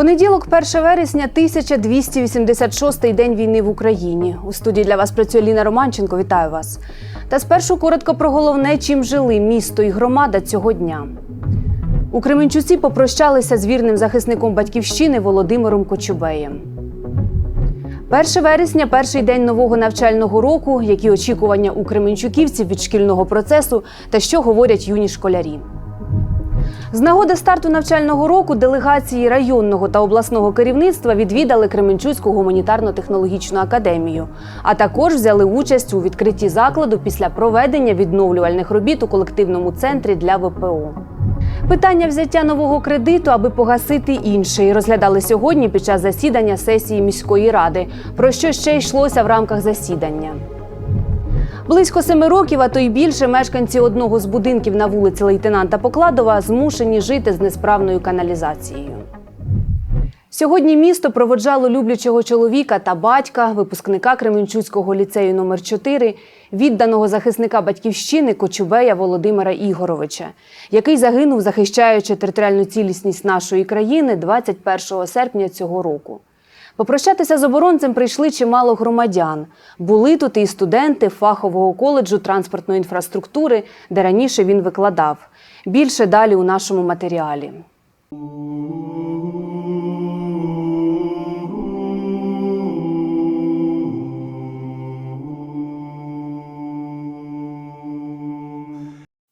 Понеділок, 1 вересня, 1286-й день війни в Україні. У студії для вас працює Ліна Романченко. Вітаю вас. Та спершу коротко про головне, чим жили місто і громада цього дня. У Кременчуці попрощалися з вірним захисником батьківщини Володимиром Кочубеєм. 1 вересня перший день нового навчального року. Які очікування у Кременчуківців від шкільного процесу та що говорять юні школярі. З нагоди старту навчального року делегації районного та обласного керівництва відвідали Кременчуцьку гуманітарно-технологічну академію, а також взяли участь у відкритті закладу після проведення відновлювальних робіт у колективному центрі для ВПО. Питання взяття нового кредиту, аби погасити інший, розглядали сьогодні під час засідання сесії міської ради. Про що ще йшлося в рамках засідання? Близько семи років, а то й більше, мешканці одного з будинків на вулиці лейтенанта Покладова змушені жити з несправною каналізацією. Сьогодні місто проводжало люблячого чоловіка та батька, випускника Кременчуцького ліцею номер 4 відданого захисника батьківщини Кочубея Володимира Ігоровича, який загинув, захищаючи територіальну цілісність нашої країни 21 серпня цього року. Попрощатися з оборонцем прийшли чимало громадян. Були тут і студенти фахового коледжу транспортної інфраструктури, де раніше він викладав. Більше далі у нашому матеріалі.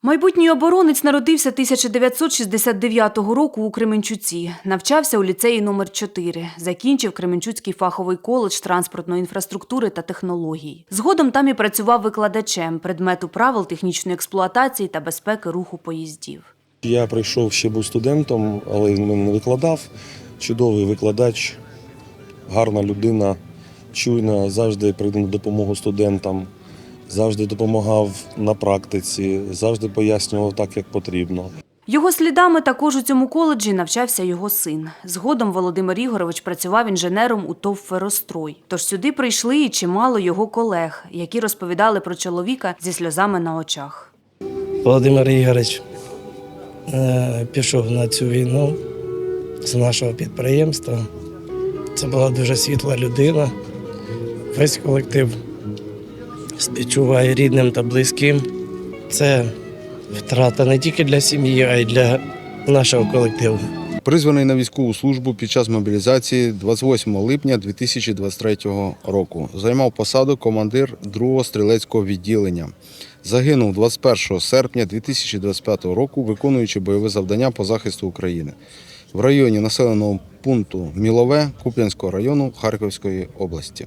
Майбутній оборонець народився 1969 року у Кременчуці. Навчався у ліцеї номер 4 Закінчив Кременчуцький фаховий коледж транспортної інфраструктури та технологій. Згодом там і працював викладачем предмету правил технічної експлуатації та безпеки руху поїздів. Я прийшов ще був студентом, але він мене не викладав. Чудовий викладач, гарна людина, чуйна, завжди прийде на допомогу студентам, завжди допомагав на практиці, завжди пояснював так, як потрібно. Його слідами також у цьому коледжі навчався його син. Згодом Володимир Ігорович працював інженером у ТОВ «Ферострой». Тож сюди прийшли і чимало його колег, які розповідали про чоловіка зі сльозами на очах. Володимир Ігорович е, пішов на цю війну з нашого підприємства. Це була дуже світла людина. Весь колектив співчуває рідним та близьким. Це втрата не тільки для сім'ї, а й для нашого колективу. Призваний на військову службу під час мобілізації 28 липня 2023 року. Займав посаду командир 2-го стрілецького відділення. Загинув 21 серпня 2025 року, виконуючи бойове завдання по захисту України в районі населеного пункту Мілове Куп'янського району Харківської області.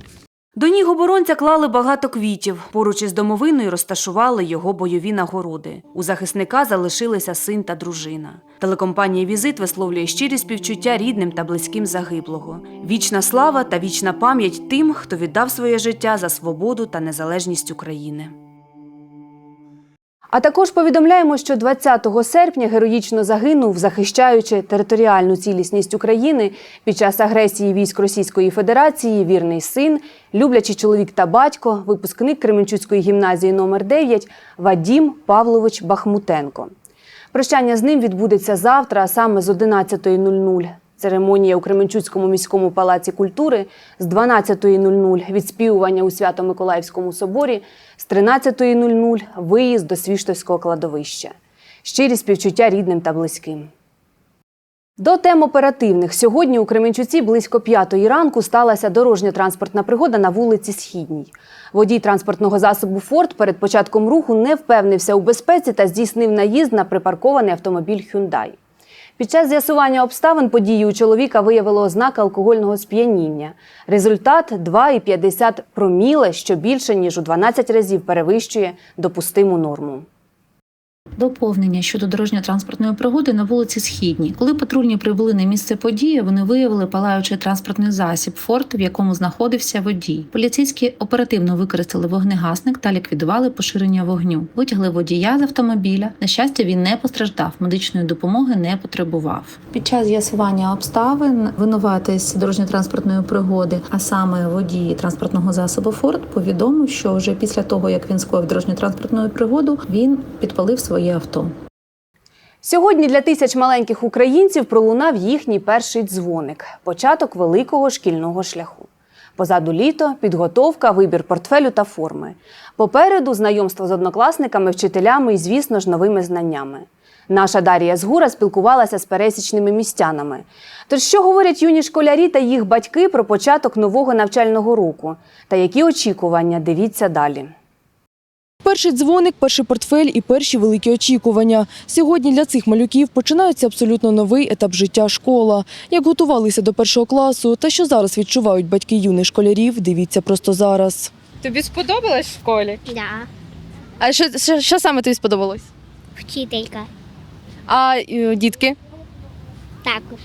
До ніг оборонця клали багато квітів. Поруч із домовиною розташували його бойові нагороди. У захисника залишилися син та дружина. Телекомпанія Візит висловлює щирі співчуття рідним та близьким загиблого. Вічна слава та вічна пам'ять тим, хто віддав своє життя за свободу та незалежність України. А також повідомляємо, що 20 серпня героїчно загинув, захищаючи територіальну цілісність України під час агресії військ Російської Федерації, вірний син, люблячий чоловік та батько, випускник Кременчуцької гімназії номер 9 Вадім Павлович Бахмутенко. Прощання з ним відбудеться завтра, а саме з 11.00. Церемонія у Кременчуцькому міському палаці культури з 12.00 відспівування у Свято-Миколаївському соборі, з 13.00 виїзд до Свіштовського кладовища. Щирі співчуття рідним та близьким. До тем оперативних. Сьогодні у Кременчуці близько п'ятої ранку сталася дорожньо-транспортна пригода на вулиці Східній. Водій транспортного засобу «Форд» перед початком руху не впевнився у безпеці та здійснив наїзд на припаркований автомобіль «Хюндай». Під час з'ясування обставин події у чоловіка виявило ознаки алкогольного сп'яніння. Результат 2,50 проміле, що більше ніж у 12 разів перевищує допустиму норму. Доповнення щодо дорожньо-транспортної пригоди на вулиці Східній. Коли патрульні прибули на місце події, вони виявили палаючий транспортний засіб форт, в якому знаходився водій. Поліцейські оперативно використали вогнегасник та ліквідували поширення вогню. Витягли водія з автомобіля. На щастя, він не постраждав, медичної допомоги не потребував. Під час з'ясування обставин винуватець дорожньо-транспортної пригоди, а саме водій транспортного засобу Форд, повідомив, що вже після того, як він скоїв дорожньо-транспортну пригоду, він підпалив своє авто. Сьогодні для тисяч маленьких українців пролунав їхній перший дзвоник початок великого шкільного шляху. Позаду літо, підготовка, вибір портфелю та форми. Попереду знайомство з однокласниками, вчителями і, звісно ж, новими знаннями. Наша Дарія Згура спілкувалася з пересічними містянами. Тож, що говорять юні школярі та їх батьки про початок нового навчального року? Та які очікування? Дивіться далі. Перший дзвоник, перший портфель і перші великі очікування. Сьогодні для цих малюків починається абсолютно новий етап життя школа. Як готувалися до першого класу та що зараз відчувають батьки юних школярів, дивіться просто зараз. Тобі сподобалось в школі? Да, А що, що, що саме тобі сподобалось? вчителька. А е, дітки? Також.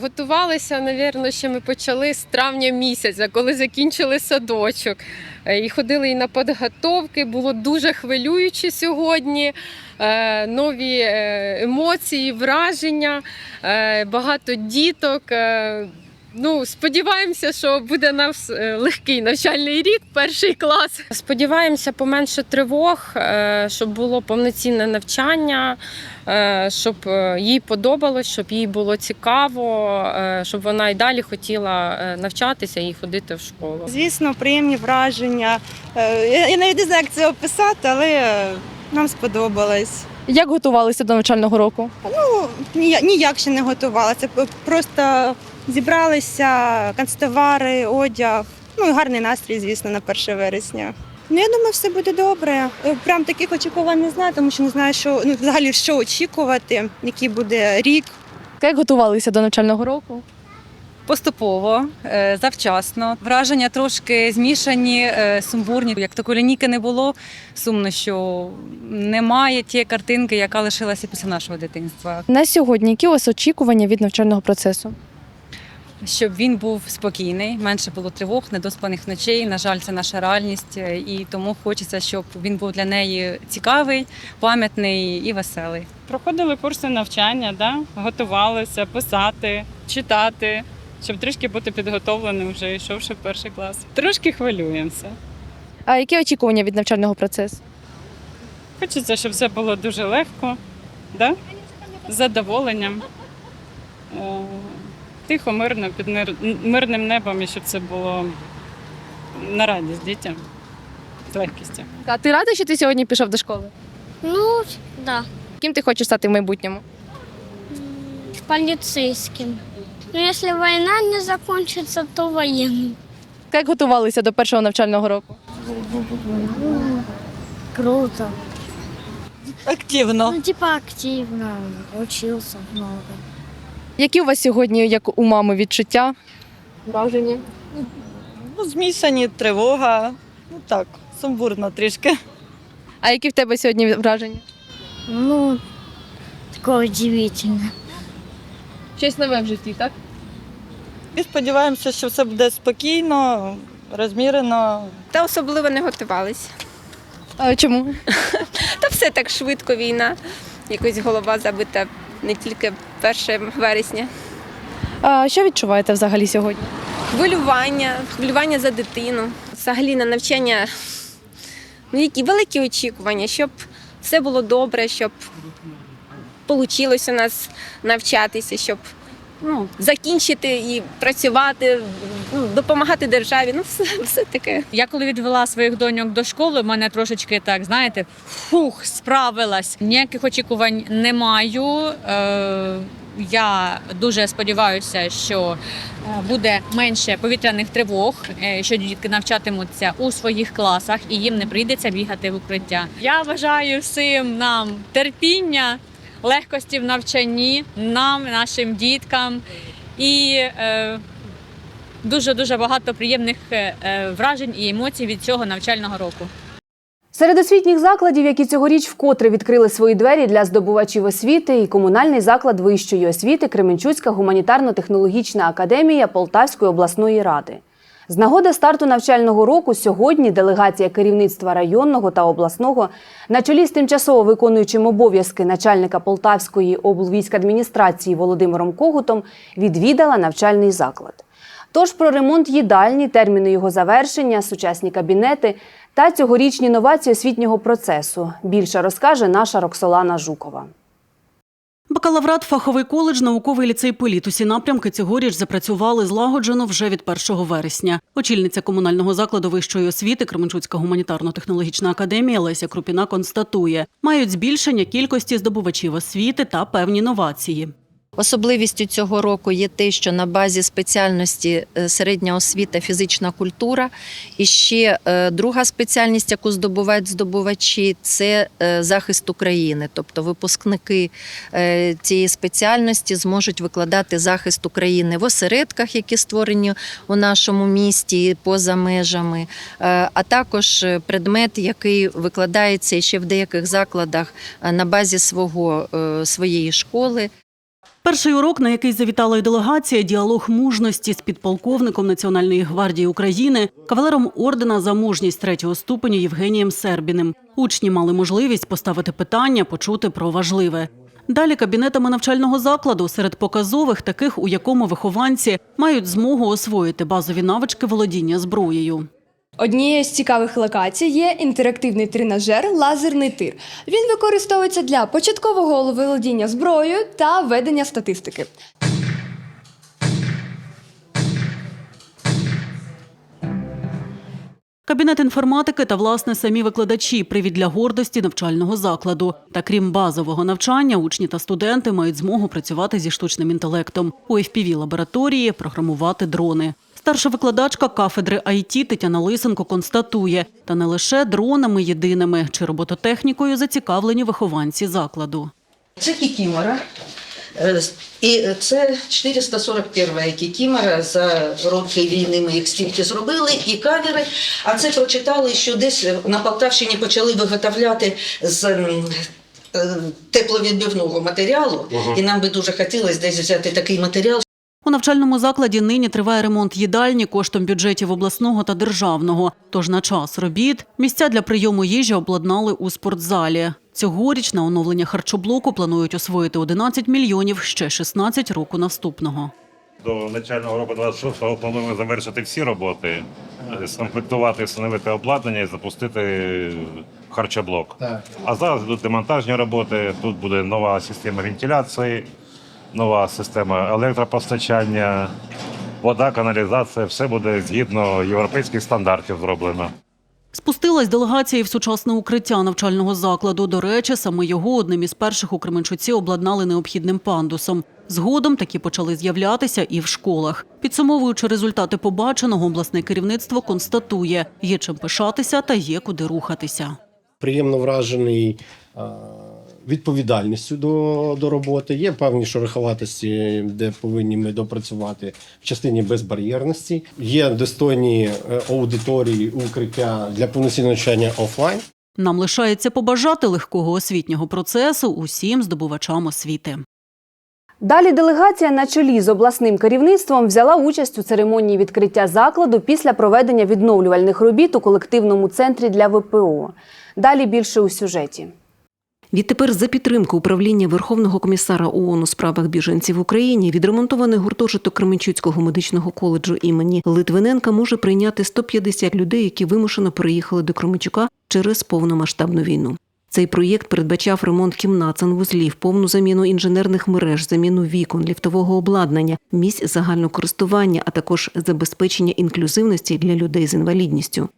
Готувалися, навірно, ще ми почали з травня місяця, коли закінчили садочок. Е, І ходили і на підготовки. Було дуже хвилююче сьогодні. Е, Нові е, емоції, враження, багато діток. Ну, сподіваємося, що буде нас е, легкий навчальний рік, перший клас. Сподіваємося, поменше тривог, е, щоб було повноцінне навчання, е, щоб їй подобалось, щоб їй було цікаво, щоб вона і далі хотіла навчатися і ходити в школу. Звісно, приємні враження. Я навіть не знаю, як це описати, але нам сподобалось. Як готувалися до навчального року? Ну, ніяк, ніяк ще не готувалася. Просто зібралися, канцтовари, одяг. Ну і гарний настрій, звісно, на 1 вересня. Ну, я думаю, все буде добре. Е, Прям таких очікувань не знаю, тому що не знаю, що ну, взагалі що очікувати, який буде рік. Як готувалися до навчального року? Поступово, е, завчасно. Враження трошки змішані, е, сумбурні. Як такої лінійки не було, сумно, що немає тієї картинки, яка лишилася після нашого дитинства. На сьогодні які у вас очікування від навчального процесу? Щоб він був спокійний, менше було тривог, недоспаних ночей. На жаль, це наша реальність, е, і тому хочеться, щоб він був для неї цікавий, пам'ятний і веселий. Проходили курси навчання, да? готувалися писати, читати, щоб трішки бути підготовленим вже йшовши в перший клас. Трошки хвилюємося. А які очікування від навчального процесу? Хочеться, щоб все було дуже легко, да? з задоволенням. Тихо, мирно, під мирним небом, і щоб це було на радість дітям з легкістю. А ти радий, що ти сьогодні пішов до школи? Ну, да, Ким ти хочеш стати в майбутньому? полицейским. Но если война не закончится, то военным. Як готувалися до першого навчального року? Круто. Активно. Ну, типа активно. Учился много. Які у вас сьогодні, як у мами, відчуття? Враження? Ну, змішані тривога. Ну так, сумбурно трішки. А які в тебе сьогодні враження? Ну, такое удивительно. Щось нове в житті, так? І сподіваємося, що все буде спокійно, розмірено. Та особливо не готувалися. А чому? Та все так швидко війна. Якось голова забита не тільки 1 вересня. А що відчуваєте взагалі сьогодні? Хвилювання, хвилювання за дитину. Взагалі на навчання ну, які великі очікування, щоб все було добре, щоб вийшло у нас навчатися, щоб ну, закінчити і працювати, ну, допомагати державі. Ну, все, все таке. Я коли відвела своїх доньок до школи, в мене трошечки так, знаєте, фух, справилась. Ніяких очікувань не маю. Е, я дуже сподіваюся, що е, буде менше повітряних тривог, е, що дітки навчатимуться у своїх класах і їм не прийдеться бігати в укриття. Я бажаю всім нам терпіння, легкості в навчанні, нам, нашим діткам і. Е, Дуже дуже багато приємних е, е, вражень і емоцій від цього навчального року. Серед освітніх закладів, які цьогоріч вкотре відкрили свої двері для здобувачів освіти, і комунальний заклад вищої освіти Кременчуцька гуманітарно-технологічна академія Полтавської обласної ради. З нагоди старту навчального року сьогодні делегація керівництва районного та обласного на чолі з тимчасово виконуючим обов'язки начальника Полтавської облвійськадміністрації Володимиром Когутом відвідала навчальний заклад. Тож про ремонт їдальні, терміни його завершення, сучасні кабінети та цьогорічні новації освітнього процесу більше розкаже наша Роксолана Жукова. Бакалаврат, фаховий коледж, науковий ліцей «Політ». Усі напрямки цьогоріч запрацювали злагоджено вже від 1 вересня. Очільниця комунального закладу вищої освіти Кременчуцька гуманітарно-технологічна академія Леся Крупіна констатує, мають збільшення кількості здобувачів освіти та певні новації. Особливістю цього року є те, що на базі спеціальності е, середня освіта, фізична культура. І ще е, друга спеціальність, яку здобувають здобувачі, це е, захист України. Тобто випускники цієї спеціальності зможуть викладати захист України в осередках, які створені у нашому місті поза межами, а також предмет, який викладається ще в деяких закладах на базі свого, своєї школи. Перший урок, на який завітала й делегація, діалог мужності з підполковником Національної гвардії України, кавалером ордена за мужність третього ступеня Євгенієм Сербіним. Учні мали можливість поставити питання, почути про важливе. Далі кабінетами навчального закладу серед показових таких, у якому вихованці мають змогу освоїти базові навички володіння зброєю. Однією з цікавих локацій є інтерактивний тренажер Лазерний тир. Він використовується для початкового володіння зброєю та ведення статистики. Кабінет інформатики та власне самі викладачі привід для гордості навчального закладу. Та крім базового навчання, учні та студенти мають змогу працювати зі штучним інтелектом у fpv лабораторії, програмувати дрони. Старша викладачка кафедри IT Тетяна Лисенко констатує, та не лише дронами єдиними чи робототехнікою зацікавлені вихованці закладу. Це кікімора. Е, І це 441 кікімора. За роки війни ми їх стільки зробили, і кавери. А це прочитали, що десь на Полтавщині почали виготовляти з е, тепловідбивного матеріалу, і нам би дуже хотілося десь взяти такий матеріал, У навчальному закладі нині триває ремонт їдальні коштом бюджетів обласного та державного. Тож на час робіт місця для прийому їжі обладнали у спортзалі. Цьогоріч на оновлення харчоблоку планують освоїти 11 мільйонів, ще 16 року наступного. До начального року 26-го плануємо завершити всі роботи, е, скомплектувати, встановити обладнання і запустити харчоблок. А зараз йдуть демонтажні роботи. Тут буде нова система вентиляції, нова система електропостачання, вода, каналізація. Все буде згідно європейських стандартів зроблено. Спустилась делегація і в сучасне укриття навчального закладу. До речі, саме його одним із перших у Кременчуці обладнали необхідним пандусом. Згодом такі почали з'являтися і в школах. Підсумовуючи результати побаченого, обласне керівництво констатує, є чим пишатися та є куди рухатися. приємно вражений відповідальністю до, до роботи. Є певні шероховатості, де повинні ми допрацювати в частині безбар'єрності. Є достойні е, аудиторії, укриття для повноцінного навчання офлайн. Нам лишається побажати легкого освітнього процесу усім здобувачам освіти. Далі делегація на чолі з обласним керівництвом взяла участь у церемонії відкриття закладу після проведення відновлювальних робіт у колективному центрі для ВПО. Далі більше у сюжеті. Відтепер за підтримку управління Верховного комісара ООН у справах біженців в Україні відремонтований гуртожиток Кременчуцького медичного коледжу імені Литвиненка може прийняти 150 людей, які вимушено переїхали до Кременчука через повномасштабну війну. Цей проєкт передбачав ремонт кімнат, санвузлів, повну заміну інженерних мереж, заміну вікон, ліфтового обладнання, місць загального користування, а також забезпечення інклюзивності для людей з інвалідністю.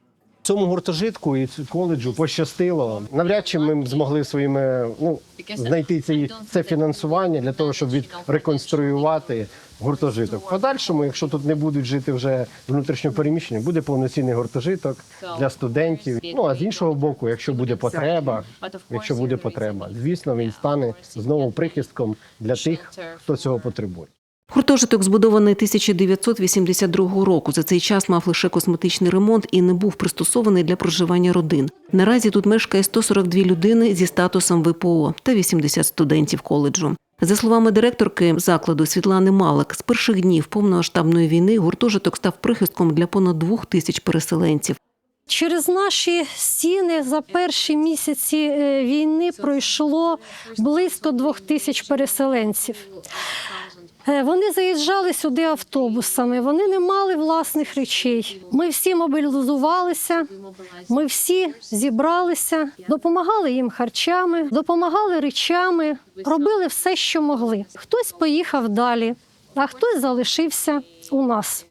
Цьому гуртожитку і коледжу пощастило. Навряд чи ми змогли своїми ну знайти це, це фінансування для того, щоб від реконструювати гуртожиток. Подальшому, якщо тут не будуть жити вже внутрішньо переміщені, буде повноцінний гуртожиток для студентів. Ну а з іншого боку, якщо буде потреба, якщо буде потреба, звісно, він стане знову прихистком для тих, хто цього потребує. Гуртожиток збудований 1982 року. За цей час мав лише косметичний ремонт і не був пристосований для проживання родин. Наразі тут мешкає 142 людини зі статусом ВПО та 80 студентів коледжу. За словами директорки закладу Світлани Малик, з перших днів повномасштабної війни гуртожиток став прихистком для понад двох тисяч переселенців. Через наші стіни за перші місяці е, війни пройшло близько двох тисяч переселенців. Е, Вони заїжджали сюди автобусами, вони не мали власних речей. Ми всі мобілізувалися, ми всі зібралися, допомагали їм харчами, допомагали речами, робили все, що могли. Хтось поїхав далі, а хтось залишився у нас.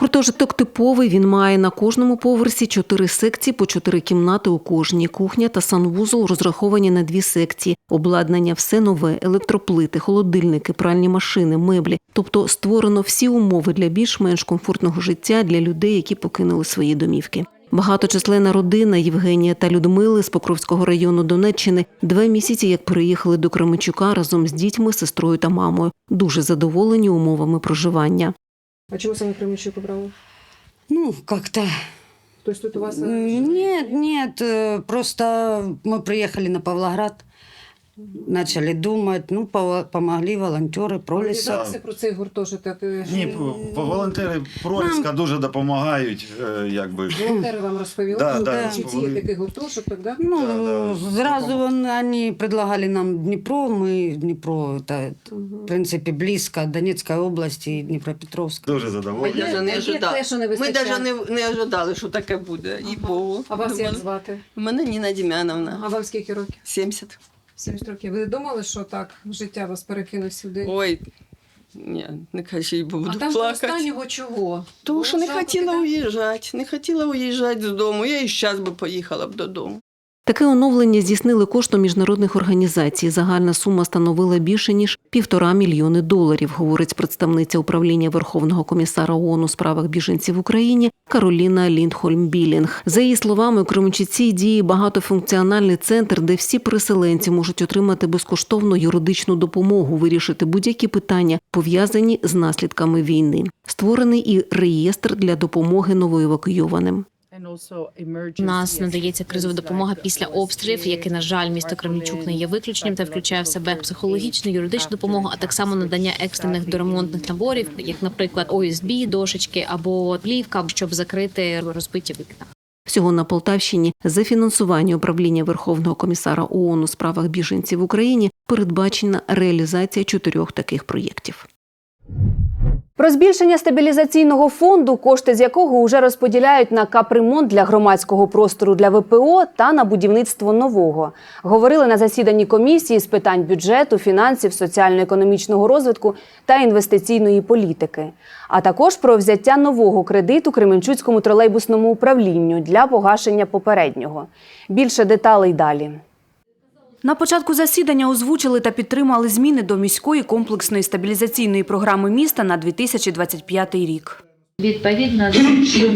Гуртожиток типовий. Він має на кожному поверсі чотири секції по чотири кімнати у кожній. Кухня та санвузол розраховані на дві секції. Обладнання все нове, електроплити, холодильники, пральні машини, меблі. Тобто створено всі умови для більш-менш комфортного життя для людей, які покинули свої домівки. Багаточисленна родина Євгенія та Людмили з Покровського району Донеччини два місяці як переїхали до Кременчука разом з дітьми, сестрою та мамою. Дуже задоволені умовами проживання. А чому саме Кременчук обрали? Ну, как-то... То есть тут у вас... Нет, нет, э, просто мы приехали на Павлоград, начали думать, ну, пова- помогли волонтеры, пролеса. Дізнався про цей гуртожиток? е, Ні, по- по- волонтери Проліска дуже допомагають, е, якби. Волонтери вам розповіли, Да, що да, в Кременчуці є розповіли. такий гуртожиток, да? Ну, сразу он- они предлагали нам Днепро, мы Днепро, это, в принципе, близко от Донецкой области и Днепропетровска. Дуже задоволені. Є- Даже не є ожидали. те, що не Ми вистачає. навіть не, не ожидали, що таке буде. І Богу. А вас як Мене- звати? Мене Ніна Дім'яновна. А вам скільки років? 70. 70 років. Ви думали, що так життя вас перекине сюди? Ой, ні, не кажіть, бо буду а там плакати. останнього чого? Тому що не хотіла уїжджати, не хотіла уїжджати з дому. Я і зараз би поїхала б додому. Таке оновлення здійснили коштом міжнародних організацій. Загальна сума становила більше ніж півтора мільйони доларів, говорить представниця управління Верховного комісара ООН у справах біженців в Україні Кароліна Ліндхольм Білінг. За її словами, у Кременчуці діє багатофункціональний центр, де всі переселенці можуть отримати безкоштовну юридичну допомогу, вирішити будь-які питання, пов'язані з наслідками війни. Створений і реєстр для допомоги новоевакуйованим. Нас надається кризова допомога після обстрілів, яке, на жаль, місто Кременчук не є виключенням та включає в себе психологічну, юридичну допомогу, а так само надання екстрених доремонтних наборів, як, наприклад, ОСБ, дошечки або плівка, щоб закрити розбиті вікна. Всього на Полтавщині за фінансування управління Верховного комісара ООН у справах біженців в Україні передбачена реалізація чотирьох таких проєктів. Про збільшення стабілізаційного фонду, кошти з якого вже розподіляють на капремонт для громадського простору для ВПО та на будівництво нового, говорили на засіданні комісії з питань бюджету, фінансів, соціально-економічного розвитку та інвестиційної політики, а також про взяття нового кредиту Кременчуцькому тролейбусному управлінню для погашення попереднього. Більше деталей далі. На початку засідання озвучили та підтримали зміни до міської комплексної стабілізаційної програми міста на 2025 рік. Відповідно,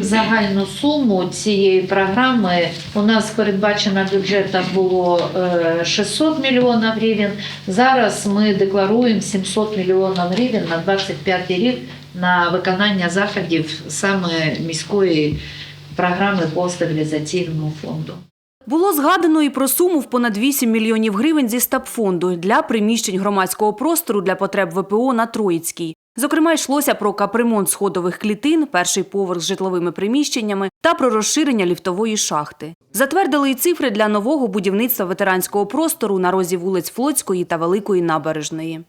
загальну суму цієї програми у нас передбачено бюджетом було е, 600 мільйонів гривень. Зараз ми декларуємо 700 мільйонів гривень на 25 рік на виконання заходів саме міської програми по стабілізаційному фонду. Було згадано і про суму в понад 8 мільйонів гривень зі стабфонду для приміщень громадського простору для потреб ВПО на Троїцькій. Зокрема, йшлося про капремонт сходових клітин, перший поверх з житловими приміщеннями та про розширення ліфтової шахти. Затвердили і цифри для нового будівництва ветеранського простору на розі вулиць Флотської та Великої набережної.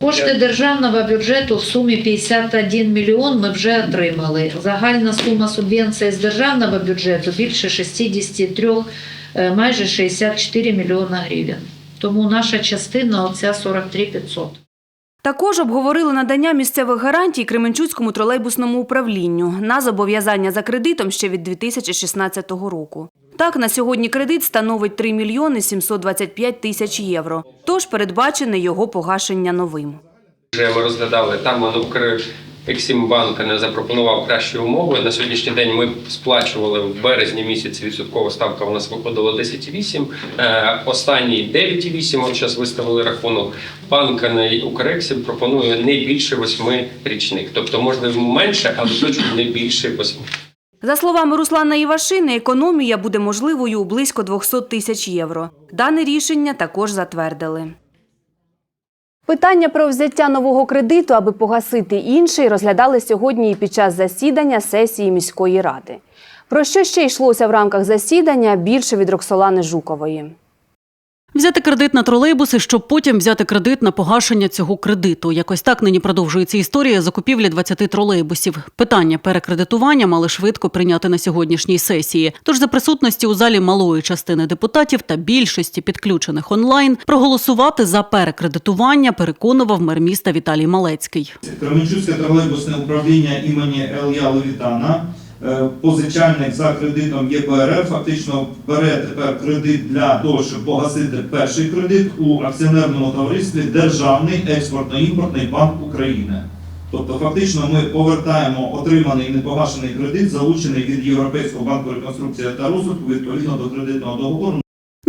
Кошти державного бюджету в сумі 51 мільйон ми вже отримали. Загальна сума субвенції з державного бюджету більше 63, е, майже 64 мільйона гривень. Тому наша частина оця 43 500. Також обговорили надання місцевих гарантій Кременчуцькому тролейбусному управлінню на зобов'язання за кредитом ще від 2016 року. Так, на сьогодні кредит становить 3 мільйони 725 тисяч євро, тож передбачене його погашення новим. Вже ми розглядали там воно Ексімбанк не запропонував кращі умови. На сьогоднішній день ми сплачували в березні місяці відсоткова ставка. У нас виходила 10,8, е, останній 9,8. От зараз виставили рахунок. Банк на Укрексім пропонує не більше 8 річних, тобто можливо менше, але точно не більше 8. За словами Руслана Івашини, економія буде можливою у близько 200 тисяч євро. Дане рішення також затвердили. Питання про взяття нового кредиту, аби погасити інший, розглядали сьогодні і під час засідання сесії міської ради. Про що ще йшлося в рамках засідання, більше від Роксолани Жукової. Взяти кредит на тролейбуси, щоб потім взяти кредит на погашення цього кредиту. Якось так нині продовжується історія закупівлі 20 тролейбусів. Питання перекредитування мали швидко прийняти на сьогоднішній сесії. Тож за присутності у залі малої частини депутатів та більшості підключених онлайн проголосувати за перекредитування переконував мер міста Віталій Малецький. Кременчуцьке тролейбусне управління імені Елья Левітана, позичальник за кредитом ЄБРР, фактично бере тепер кредит для того, щоб погасити перший кредит у акціонерному товаристві Державний експортно-імпортний банк України. Тобто, фактично, ми повертаємо отриманий непогашений кредит, залучений від Європейського банку реконструкції та розвитку відповідно до кредитного договору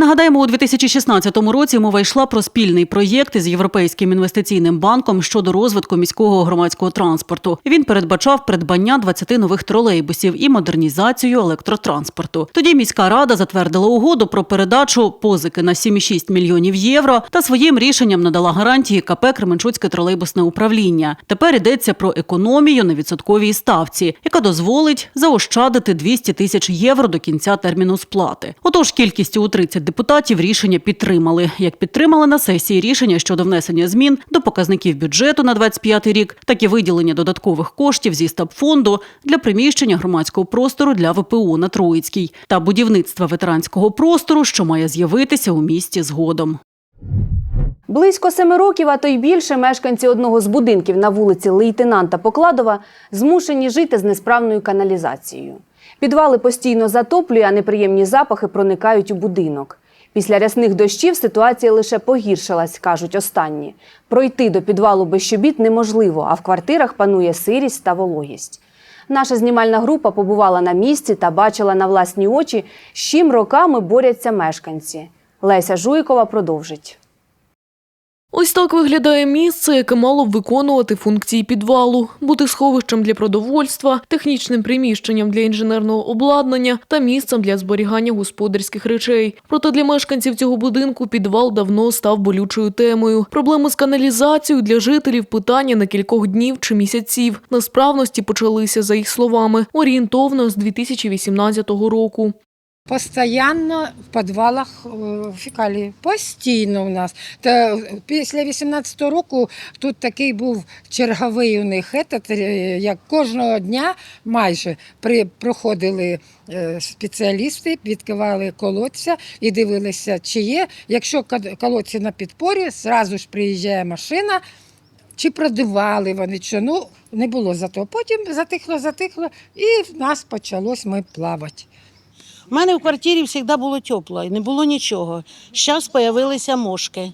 Нагадаємо, у 2016 році мова йшла про спільний проєкт із Європейським інвестиційним банком щодо розвитку міського громадського транспорту. Він передбачав придбання 20 нових тролейбусів і модернізацію електротранспорту. Тоді міська рада затвердила угоду про передачу позики на 7,6 мільйонів євро та своїм рішенням надала гарантії КП Кременчуцьке тролейбусне управління. Тепер йдеться про економію на відсотковій ставці, яка дозволить заощадити 200 тисяч євро до кінця терміну сплати. Отож, кількістю у 30 депутатів рішення підтримали. Як підтримали на сесії рішення щодо внесення змін до показників бюджету на 25 рік, так і виділення додаткових коштів зі стабфонду для приміщення громадського простору для ВПО на Троїцькій та будівництва ветеранського простору, що має з'явитися у місті згодом. Близько семи років, а то й більше, мешканці одного з будинків на вулиці Лейтенанта Покладова змушені жити з несправною каналізацією. Підвали постійно затоплює, а неприємні запахи проникають у будинок. Після рясних дощів ситуація лише погіршилась, кажуть останні. Пройти до підвалу без щобіт неможливо, а в квартирах панує сирість та вологість. Наша знімальна група побувала на місці та бачила на власні очі, з чим роками борються мешканці. Леся Жуйкова продовжить. Ось так виглядає місце, яке мало б виконувати функції підвалу, бути сховищем для продовольства, технічним приміщенням для інженерного обладнання та місцем для зберігання господарських речей. Проте для мешканців цього будинку підвал давно став болючою темою. Проблеми з каналізацією для жителів питання на кількох днів чи місяців. Несправності почалися, за їх словами, орієнтовно з 2018 року. Постоянно в підвалах е, фекалії. Постійно у нас. Та після 18-го року тут такий був черговий у них етат, е, як кожного дня майже при, проходили е, спеціалісти, відкривали колодця і дивилися, чи є. Якщо колодці на підпорі, зразу ж приїжджає машина. Чи продували вони, що ну не було зато. Потім затихло, затихло, і в нас почалось ми плавати. У мене в квартирі завжди було тепло і не було нічого. Зараз з'явилися мошки.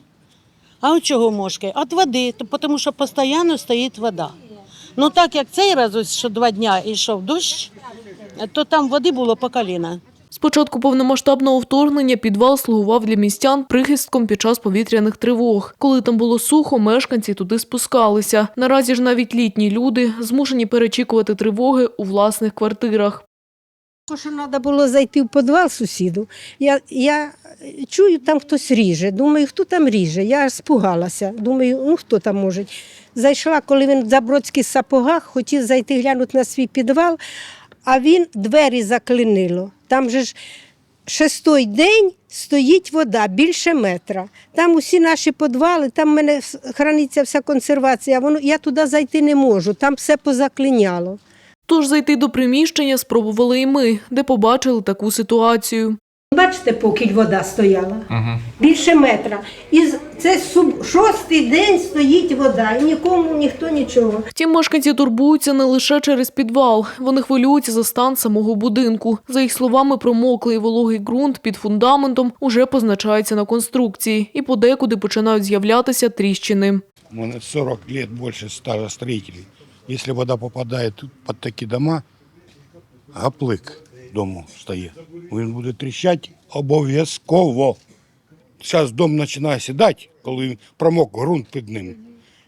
А от чого мошки? От води, тому що постійно стоїть вода. Ну так як цей раз, ось, що два дні йшов дощ, то там води було по коліна. З початку повномасштабного вторгнення підвал слугував для містян прихистком під час повітряних тривог. Коли там було сухо, мешканці туди спускалися. Наразі ж навіть літні люди змушені перечікувати тривоги у власних квартирах. Що треба було зайти в підвал сусіду. Я, я чую, там хтось ріже. Думаю, хто там ріже? Я спугалася. Думаю, ну хто там може. Зайшла, коли він в забродських сапогах, хотів зайти глянути на свій підвал, а він двері заклинило. Там же ж шестой день стоїть вода більше метра. Там усі наші підвали, там в мене храниться вся консервація. Воно, я туди зайти не можу, там все позаклиняло. Тож зайти до приміщення спробували і ми, де побачили таку ситуацію. Бачите, поки вода стояла. Більше метра. І це суб- шостий день стоїть вода, і нікому ніхто нічого. Втім, мешканці турбуються не лише через підвал. Вони хвилюються за стан самого будинку. За їх словами, промоклий і вологий ґрунт під фундаментом уже позначається на конструкції, і подекуди починають з'являтися тріщини. У мене 40 лет більше старостроїтелів. Если вода попадает под такие дома, гаплик дому стає. Він буде тріщати обов'язково. Зараз дом починає сідати, коли промок ґрунт під ним.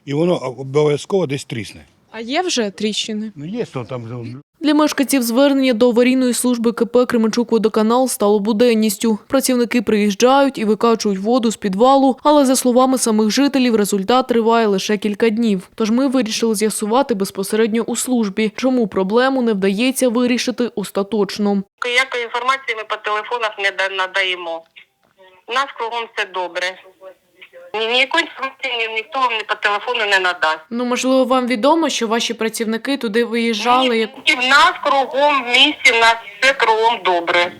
І воно обов'язково десь трісне. А є вже тріщини? Ну, є то там. Для мешканців звернення до аварійної служби КП Кременчук-Водоканал стало буденністю. Працівники приїжджають і викачують воду з підвалу, але за словами самих жителів, результат триває лише кілька днів. Тож ми вирішили з'ясувати безпосередньо у службі, чому проблему не вдається вирішити остаточно. Ніякої інформації ми по телефонах не да- надаємо. У нас кругом все добре. Ні- Ніякої інформації ніхто вам по телефону не надасть. Ну можливо, вам відомо, що ваші працівники туди виїжджали. як- І в нас кругом в місті, в нас все кругом добре.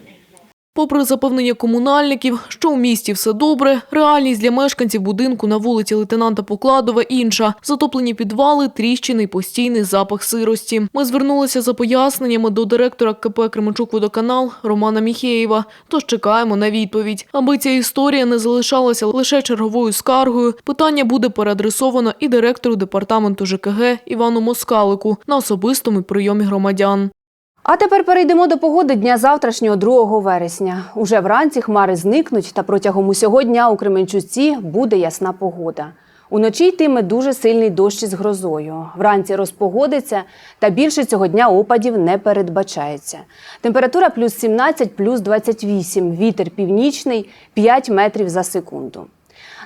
Попри запевнення комунальників, що у місті все добре, реальність для мешканців будинку на вулиці лейтенанта Покладова інша. Затоплені підвали, тріщини й постійний запах сирості. Ми звернулися за поясненнями до директора КП Кременчук-Водоканал Романа Міхеєва. Тож чекаємо на відповідь. Аби ця історія не залишалася лише черговою скаргою, питання буде переадресовано і директору департаменту ЖКГ Івану Москалику на особистому прийомі громадян. А тепер перейдемо до погоди дня завтрашнього 2 вересня. Уже вранці хмари зникнуть, та протягом усього дня у Кременчуці буде ясна погода. Уночі йтиме дуже сильний дощ із грозою. Вранці розпогодиться, та більше цього дня опадів не передбачається. Температура плюс 17, плюс 28, вітер північний 5 метрів за секунду.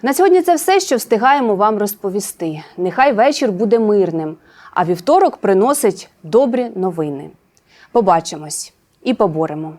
На сьогодні це все, що встигаємо вам розповісти. Нехай вечір буде мирним, а вівторок приносить добрі новини. Побачимось і поборемо.